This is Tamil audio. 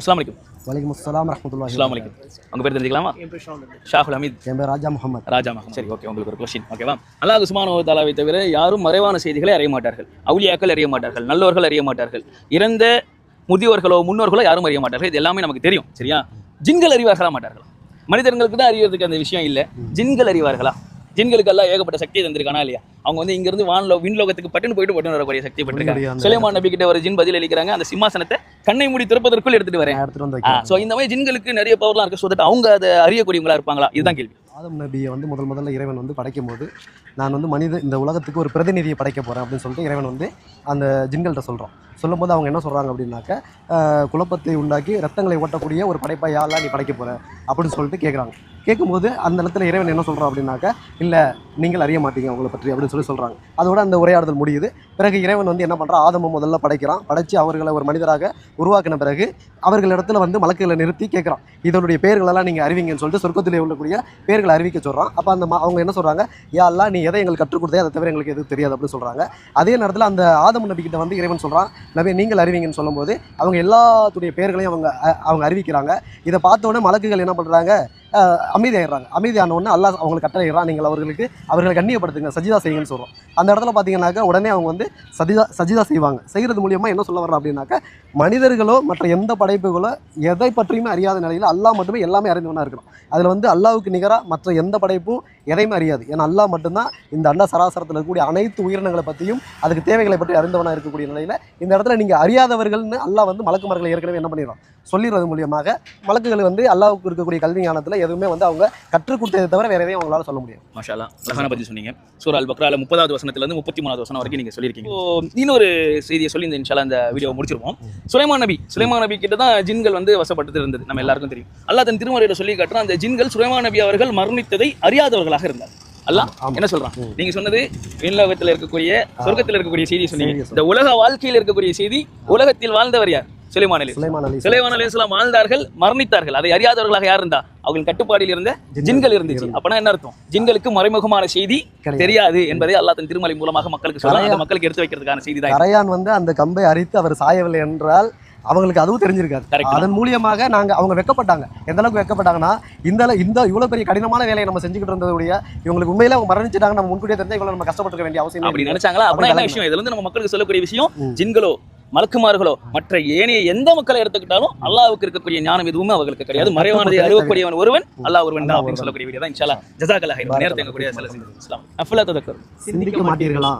அஸ்லாம் வலைக்கும் வலைக்கம் அஸ்ஸலாம் ரஹமத்துல்லாஹி அஸ்லாம் வலைக்கும் உங்க பேர் தெரிஞ்சுக்கலாமா? ஷாஹுல் ஹமீத். என் பேர் ராஜா முகமது ராஜா மகம் சரி ஓகே உங்களுக்கு ஒரு கொஸ்டின் ஓகேவா அல்லாஹ் சுமானோ தாலாவை தவிர யாரும் மறைவான செய்திகளை அறிய மாட்டார்கள். அவுலியாக்கள் அறிய மாட்டார்கள் நல்லோர்கள் அறிய மாட்டார்கள். இறந்த முதியோர்களோ முன்னோர்களோ யாரும் அறிய மாட்டார்கள். இது எல்லாமே நமக்கு தெரியும் சரியா? ஜின்கள் அறிவார்களா மாட்டார்களா? மனிதர்களுக்கு தான் அறியறதுக்கு அந்த விஷயம் இல்லை. ஜின்கள் அறிவார்களா? ஜின்களுக்கு எல்லாம் ஏகப்பட்ட சக்தியை தந்திருக்கானா இல்லையா? அவங்க வந்து இங்கிருந்து வான்லோ விண்லோகத்துக்கு பட்டுன்னு போயிட்டு பட்டுன்னு வரக்கூடிய சக்தி பெற்றிருக்காங்க சுலைமான் நபி கிட்ட ஒரு ஜின் பதில் அளிக்கிறாங்க. அந்த சிம்மாசனத்தை கண்ணை மூடி திறப்பதற்குள் எடுத்துட்டு வரேன். ஸோ இந்த மாதிரி ஜின்களுக்கு நிறைய பவர்லாம் இருக்கு. ஸோ தட் அவங்க அதை அறியக்கூடியவங்களா இருப்பாங்களா? இதுதான் கேள்வி. ஆதம் நபியை வந்து முதல் முதல்ல இறைவன் வந்து படைக்கும் போது நான் வந்து மனித இந்த உலகத்துக்கு ஒரு பிரதிநிதியை படைக்க போகிறேன் அப்படின்னு சொல்லிட்டு இறைவன் வந்து அந்த ஜின்கள்கிட்ட சொல்கிறோம் சொல்லும்போது அவங்க என்ன சொல்கிறாங்க அப்படின்னாக்க குழப்பத்தை உண்டாக்கி ரத்தங்களை ஓட்டக்கூடிய ஒரு படைப்பை யாரெல்லாம் நீ படைக்க போகிற அப்படின்னு சொல்லிட்டு கேட்குறாங்க கேட்கும்போது அந்த இடத்துல இறைவன் என்ன சொல்கிறான் அப்படின்னாக்க இல்லை நீங்கள் அறிய மாட்டீங்க உங்களை பற்றி அப்படின்னு சொல்லி சொல்கிறாங்க அதோட அந்த உரையாடுதல் முடியுது. பிறகு இறைவன் வந்து என்ன பண்ணுறான் ஆதம முதல்ல படைக்கிறான். படைத்து அவர்களை ஒரு மனிதராக உருவாக்கின பிறகு அவர்களிடத்துல வந்து மலக்குகளை நிறுத்தி கேட்குறான் இதனுடைய பேர்களெல்லாம் நீங்கள் அறிவிங்கன்னு சொல்லிட்டு சொர்க்கத்தில் உள்ளக்கூடிய பேர்களை அறிவிக்க சொல்கிறான் அப்போ அந்த அவங்க என்ன சொல்கிறாங்க யாரெல்லாம் நீ எதை எங்களுக்கு கற்றுக் கொடுத்தே அதை தவிர எங்களுக்கு எதுவும் தெரியாது அப்படின்னு சொல்கிறாங்க அதே நேரத்தில் அந்த ஆதம் நபிக்கிட்ட வந்து இறைவன் சொல்கிறான் நபி நீங்கள் அறிவிங்கன்னு சொல்லும்போது அவங்க எல்லாத்துடைய பேர்களையும் அவங்க அ- அவங்க அறிவிக்கிறாங்க. இதை பார்த்த உடனே மலக்குகள் என்ன பண்ணுறாங்க அமைதியாகிறாங்க அமைதியான அல்லா அல்லாஹ் அவங்களுக்கு கட்டளையிடுறான் நீங்கள் அவர்களுக்கு அவர்களை கண்ணியப்படுத்துங்க சஜிதா செய்யுங்கன்னு சொல்கிறோம் அந்த இடத்துல பார்த்தீங்கன்னாக்கா உடனே அவங்க வந்து சஜிதா சஜிதா செய்வாங்க. செய்கிறது மூலியமாக என்ன சொல்ல வர்றோம் அப்படின்னாக்கா மனிதர்களோ மற்ற எந்த படைப்புகளோ எதை பற்றியுமே அறியாத நிலையில் அல்லாஹ் மட்டுமே எல்லாமே அறிந்தவனாக இருக்கணும் அதில் வந்து அல்லாவுக்கு நிகராக மற்ற எந்த படைப்பும் எதையுமே அறியாது. ஏன்னா அல்லா மட்டும்தான் இந்த அண்ட சராசரத்தில் இருக்கக்கூடிய அனைத்து உயிரினங்களை பற்றியும் அதுக்கு தேவைகளை பற்றி அறிந்தவனாக இருக்கக்கூடிய நிலையில் இந்த இடத்துல நீங்கள் அறியாதவர்கள்னு அல்லா வந்து மலக்குமார்களை ஏற்கனவே என்ன பண்ணிடுறோம் சொல்லிடுறது மூலியமாக மலக்குகள் வந்து அல்லாவுக்கு இருக்கக்கூடிய கல்வி ஞானத்தில் எதுவுமே வந்து அவங்க கற்றுக் கொடுத்ததை தவிர வேற எதையும் அவங்களால சொல்ல முடியாது. மாஷாலா அழகான பதில் சொன்னீங்க. சூரா அல் பக்ரால முப்பதாவது வசனத்துல இருந்து முப்பத்தி மூணாவது வசனம் வரைக்கும் நீங்க சொல்லியிருக்கீங்க. இப்போ இன்னொரு செய்தியை சொல்லி இந்த இன்ஷால்லா இந்த வீடியோ முடிச்சிருவோம் சுலைமான் நபி சுலைமான் நபி கிட்ட தான் ஜின்கள் வந்து வசப்பட்டு இருந்தது நம்ம எல்லாருக்கும் தெரியும். அல்லாஹ் தன் திருமறையில சொல்லி காட்டுறான் அந்த ஜின்கள் சுலைமான் நபி அவர்கள் மரணித்ததை அறியாதவர்களாக இருந்தார். அல்லாஹ் ஆமா. என்ன சொல்றான். நீங்க சொன்னது விண்லோகத்தில் இருக்கக்கூடிய சொர்க்கத்தில் இருக்கக்கூடிய செய்தி சொன்னீங்க. இந்த உலக வாழ்க்கையில் இருக்கக்கூடிய செய்தி உலகத்தில் வாழ்ந்தவர் யார்? சுலைமான் அலி சுலைமான் அலி அலைஹிஸ்ஸலாம் வாழ்ந்தார்கள் மரணித்தார்கள் அதை அறியாதவர்களாக யார் இருந்தா அவர்கள் கட்டுப்பாடில் இருந்த ஜின்கள் இருந்துச்சு அப்பனா என்ன அர்த்தம் ஜின்களுக்கு மறைமுகமான செய்தி. தெரியாது என்பதை அல்லாஹ் தன் திருமலை மூலமாக மக்களுக்கு சொல்ல அந்த கரையா- மக்களுக்கு எடுத்து வைக்கிறதுக்கான செய்தி தான். கரையான் வந்து அந்த கம்பை அரித்து அவர் சாயவில்லை என்றால் அவங்களுக்கு அதுவும் தெரிஞ்சிருக்காது. அதன் மூலியமாக நாங்க அவங்க வெக்கப்பட்டாங்க எந்த அளவுக்கு வெக்கப்பட்டாங்கன்னா இந்த இந்த இவ்வளவு பெரிய கடினமான வேலையை நம்ம செஞ்சுக்கிட்டு இருந்ததுடைய இவங்களுக்கு உண்மையில அவங்க மரணிச்சிட்டாங்க நம்ம முன்கூட்டியே தெரிஞ்சா இவ்வளவு நம்ம கஷ்டப்பட்டுக்க வேண்டிய அவசியம் அப்படி. நினைச்சாங்களா அப்படி அப்படின்னா என்ன. விஷயம் இதுல இருந்து நம்ம மக்களுக்கு சொல்லக்கூடிய விஷயம். ஜின்களோ மலக்குமார்களோ மற்ற ஏனைய எந்த மக்களை எடுத்துக்கிட்டாலும் அல்லாஹ்வுக்கு இருக்கக்கூடிய ஞானம் எதுவுமே அவர்களுக்கு கிடையாது. மறைவானதை அறிவக்கூடியவன் ஒருவன் அல்லாஹ் ஒருவன் தான் அப்படின்னு சொல்லக்கூடிய வீடியோ தான் ஜஸாக்கல்லாஹ் நேரத்தை சில சிந்திக்க மாட்டீர்களா?